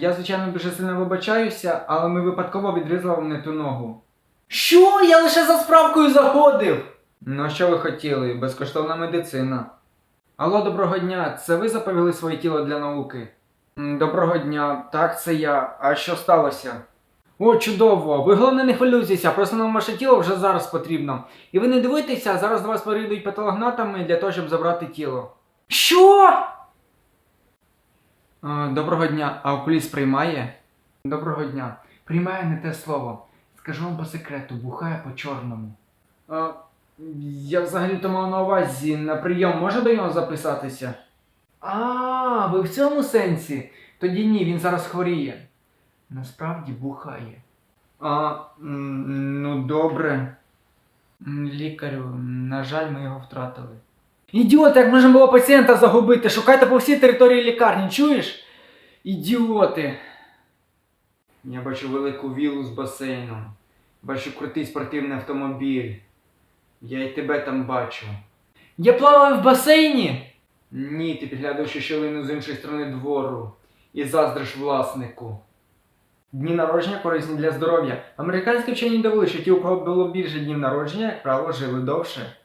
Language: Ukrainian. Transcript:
Я, звичайно, дуже сильно вибачаюся, але ми випадково відрізали не ту ногу. Що? Я лише за справкою заходив. Ну, що ви хотіли? Безкоштовна медицина. Алло, доброго дня. Це ви заповіли своє тіло для науки? Доброго дня, так, це я. А що сталося? О, чудово! Ви головне не хвилюйтеся, просто нам ваше тіло вже зараз потрібно. І ви не дивуйтеся, зараз до вас перейдуть патологнатами для того, щоб забрати тіло. Що? Е, Доброго дня, а окуліст приймає? Доброго дня. Приймає не те слово. Скажу вам по секрету, бухає по чорному. А, я взагалі-то мав на увазі на прийом можна до нього записатися? А, ви в цьому сенсі? Тоді ні, він зараз хворіє. Насправді бухає. А, ну добре. Лікарю, на жаль, ми його втратили. Ідіот, як можна було пацієнта загубити? Шукайте по всій території лікарні, чуєш? Ідіоти. Я бачу велику віллу з басейном. Бачу крутий спортивний автомобіль. Я і тебе там бачу. Я плаваю в басейні? Ні, ти підглядаєш щілину з іншої сторони двору і заздриш власнику. Дні народження корисні для здоров'я. Американські вчені довели, що ті, у кого було більше днів народження, як правило, жили довше.